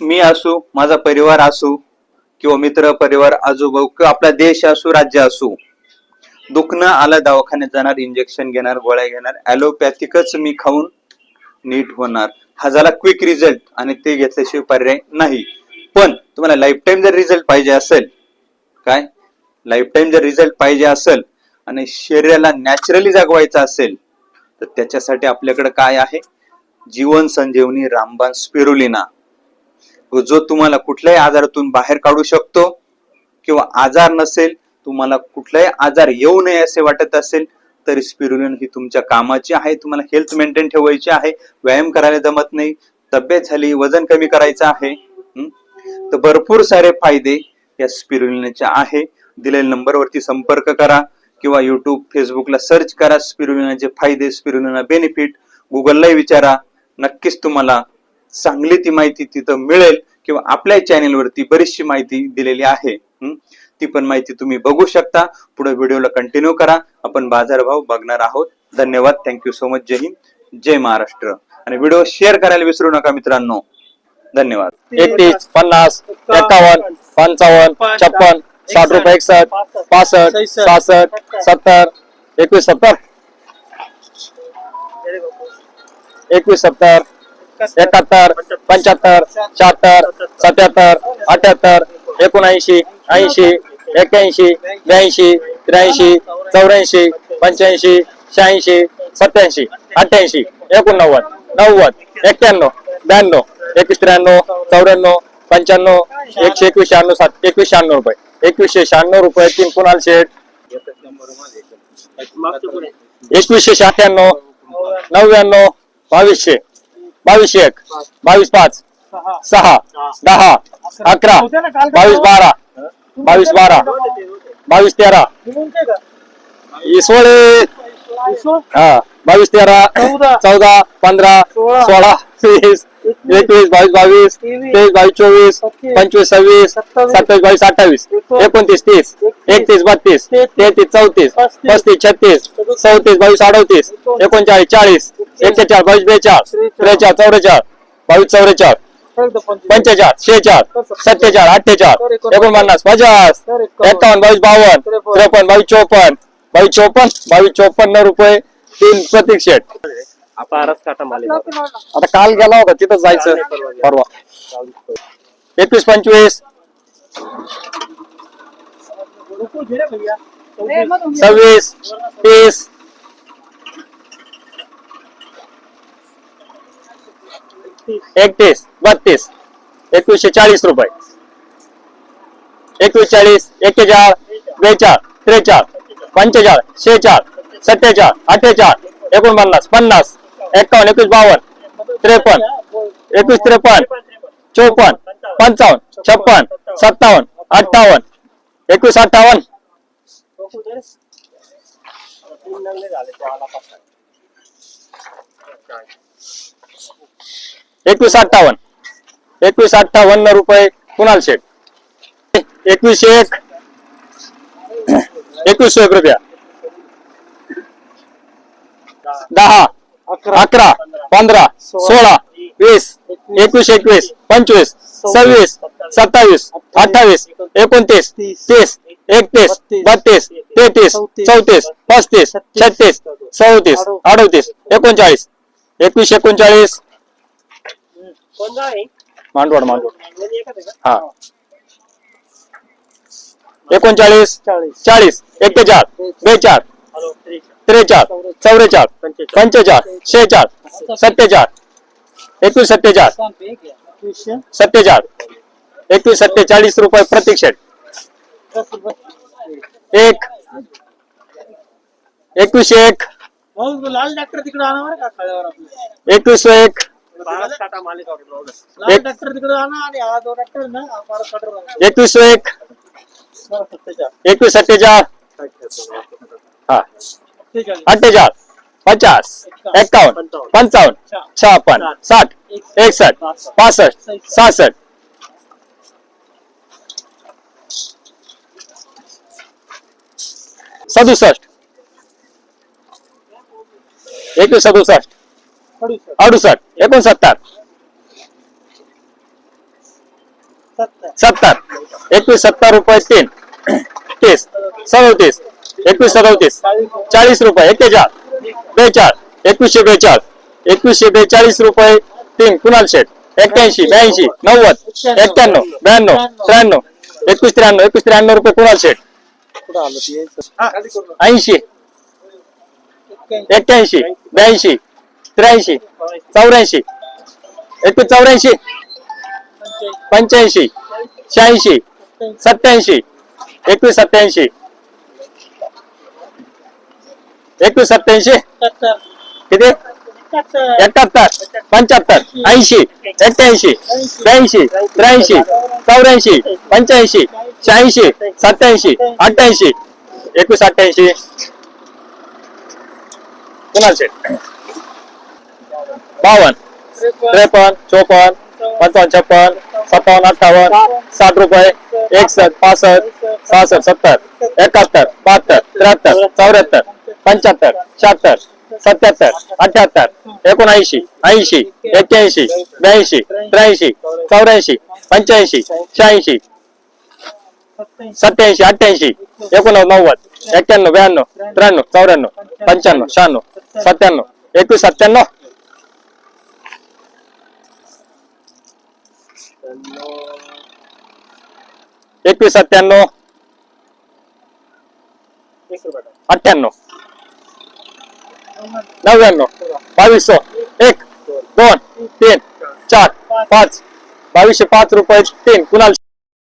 मी असू माझा परिवार असू किंवा मित्र परिवार आजोबा किंवा आपला देश असू राज्य असू दुखणं आलं दवाखान्यात जाणार इंजेक्शन घेणार गोळ्या घेणार ॲलोपॅथिकच मी खाऊन नीट होणार. हा झाला क्विक रिझल्ट आणि ते घेतल्याशिवाय पर्याय नाही. पण तुम्हाला लाईफ टाईम जर रिझल्ट पाहिजे असेल काय? लाईफ टाईम जर रिझल्ट पाहिजे असेल आणि शरीराला नॅचरली जगवायचं असेल तर त्याच्यासाठी आपल्याकडे काय आहे? जीवन संजीवनी रामबाण स्पिरुलिना जो तुम्हाला कुठल्याही आजारातून बाहेर काढू शकतो किंवा आजार नसेल तुम्हाला कुठलाही आजार येऊ नये असे वाटत असेल तरी स्पिरुलिन ही तुमच्या कामाची आहे. तुम्हाला हेल्थ मेंटेन ठेवायची आहे. व्यायाम करायला जमत नाही. तब्येत झाली वजन कमी करायचं आहे. तर भरपूर सारे फायदे या स्पिरुलिनचे आहे. दिलेल्या नंबरवरती संपर्क करा किंवा युट्यूब फेसबुकला सर्च करा स्पिरुलिनाचे फायदे स्पिरुलिना बेनिफिट गुगललाही विचारा. नक्कीच तुम्हाला चांगली ती माहिती तिथं मिळेल किंवा आपल्या चॅनेलवरती बरीचशी माहिती दिलेली आहे. ती पण माहिती तुम्ही बघू शकता. पुढे व्हिडिओला कंटिन्यू करा. आपण बाजारभाव बघणार आहोत. धन्यवाद. थँक्यू सो मच जय हिंद. जय महाराष्ट्र. आणि व्हिडिओ शेअर करायला विसरू नका मित्रांनो. धन्यवाद. एकतीस पन्नास एकावन्न पंचावन्न छप्पन साठ रुपये एकसष्ट पासष्ट सहासष्ट सत्तर एकवीस सत्तर. एकवीस सत्तर. एकाहत्तर पंच्याहत्तर शहात्तर सत्याहत्तर अठ्याहत्तर एकोणऐंशी ऐंशी एक्क्याऐंशी ब्याऐंशी त्र्याऐंशी चौऱ्याऐंशी पंच्याऐंशी शहाऐंशी सत्याऐंशी अठ्ठ्याऐंशी एकोणनव्वद नव्वद एक्क्याण्णव ब्याण्णव एकवीस त्र्याण्णव चौऱ्याण्णव पंच्याण्णव एकशे एकवीस शहाण्णव सात एकवीस शहाण्णव रुपये एकवीसशे शहाण्णव रुपये तीन कुणाल शेठ. एकवीसशे शहात्त्याण्णव नव्याण्णव बावीसशे. बावीसशे एक. बावीस पाच. सहा. दहा. अकरा. बावीस बारा. बावीस बारा. बावीस तेरा. इसवळे. हा. बावीस तेरा. चौदा. पंधरा. सोळा. वीस. एकवीस. बावीस बावीस. तेवीस. बावीस चोवीस. पंचवीस सव्वीस. सत्तावीस. बावीस अठ्ठावीस. एकोणतीस. तीस. एकतीस. बत्तीस. तेहतीस. चौतीस. पस्तीस. छत्तीस. चौतीस बावीस अडतीस. एकोणचाळीस चाळीस. एक्केचाळीस बावीस बेचाळीस त्रेचाळीस चौवेचाळीस बावीस चौवेचाळीस पंचेचाळ शेचाळ सत्तेचाळ अठ्ठेचाळ एकोणपन्नास पचास एकावन्न बावीस बावन्न त्रेपन्न बावीस चोपन्न बावीस चोपन्न बावीस चोपन्न रुपये तीन प्रतीक शेट. आता काल गेला होता तिथं जायचं. परवा. एकवीस पंचवीस. सव्वीस तीस एकतीस बत्तीस एकवीसशे चाळीस रुपये. एकवीस चाळीस एक्केचाळ बेचाळ त्रेचाळ पंचेचाळ शेचाळ सत्तेचाळ अठ्ठेचाळ एकोणपन्नास पन्नास एकावन्न एकवीस बावन्न त्रेपन्न एकवीस त्रेपन्न चोपन्न पंचावन्न छप्पन सत्तावन्न अठ्ठावन्न एकवीस अठ्ठावन्न. एकवीस अठ्ठावन्न. एकवीस अठ्ठावन्न रुपये कुणाल शेठ. एकवीसशे एक. एकवीसशे एक रुपया. दहा. अकरा. पंधरा. सोळा. वीस. एकवीस एकवीस. पंचवीस. सव्वीस. सत्तावीस. अठ्ठावीस. एकोणतीस. तीस. एकतीस. बत्तीस. तेहतीस. चौतीस. पस्तीस. छत्तीस. चौतीस. अडतीस. एकोणचाळीस. एकवीस एकोणचाळीस. मांडवड मांडवड. हा. एकोणचाळीस चाळीस. एक्केचाळ बेचाळ त्रेचाळ. चौवेचाळ पंचेचाळ. शेचाळ सत्तेचाळ एकवीस सत्तेचाळ सत्तेचाळ एकवीस सत्तेचाळीस रुपये प्रतीक शेट एक एकवीस एक लाल डॉक्टर तिकडे आणा बरं का खाल्यावर आपलं? एकवीस एक. लाल डॉक्टर तिकडे आणा आणि हा जो डॉक्टर ना हा फार कटर एकवीस एक एकवीस सत्तेचाळ हा अठ्ठेचाळ पचास एक्कावन्न पंचावन्न. छप्पन. साठ एकसष्ट. पासष्ट सहासष्ट. सदुसष्ट. एकवीस सदुसष्ट. अडुसष्ट. एकोणसत्तर. सत्तर. सत्तर. एकवीस सत्तर रुपये तीन. तीस. सदोतीस. एकवीस सदोतीस. चाळीस रुपये. एक्केचाळ बेचाळ एकवीसशे बेचाळ एकवीसशे बेचाळीस रुपये तीन. कुणाल शेठ? एक्क्याऐंशी ब्याऐंशी नव्वद एक्क्याण्णव ब्याण्णव त्र्याण्णव. एकवीस त्र्याण्णव. एकवीस त्र्याण्णव रुपये कुणाल शेठ? ऐंशी. एक्क्याऐंशी. ब्याऐंशी त्र्याऐंशी चौऱ्याऐंशी एकवीस चौऱ्याऐंशी पंच्याऐंशी शहाऐंशी सत्याऐंशी एकवीस सत्याऐंशी एकवीस सत्याऐंशी किती एकाहत्तर पंच्याहत्तर ऐंशी एक्क्याऐंशी ब्याऐंशी त्र्याऐंशी चौऱ्याऐंशी पंच्याऐंशी शहाऐंशी सत्याऐंशी अठ्ठ्याऐंशी एकवीस अठ्ठ्याऐंशी कुणाचे? बावन्न. त्रेपन्न चोपन्न पंचावन्न छप्पन सत्तावन्न अठ्ठावन्न साठ रुपये एकसष्ट पासष्ट सहासष्ट सत्तर एकाहत्तर बहात्तर त्र्याहत्तर चौऱ्याहत्तर पंच्याहत्तर शहात्तर सत्याहत्तर अठ्याहत्तर एकोणऐंशी ऐंशी एक्क्याऐंशी ब्याऐंशी त्र्याऐंशी चौऱ्याऐंशी पंच्याऐंशी शहाऐंशी सत्याऐंशी अठ्ठ्याऐंशी एकोणनव्वद नव्वद एक्क्याण्णव ब्याण्णव त्र्याण्णव चौऱ्याण्णव पंच्याण्णव शहाण्णव. सत्त्याण्णव. एकवीस सत्त्याण्णव. एकवीस सत्त्याण्णव. अठ्ठ्याण्णव. नव्याण्णव. बावीस एक दोन तीन चार पाच. बावीसशे पाच रुपये तीन. कुणाल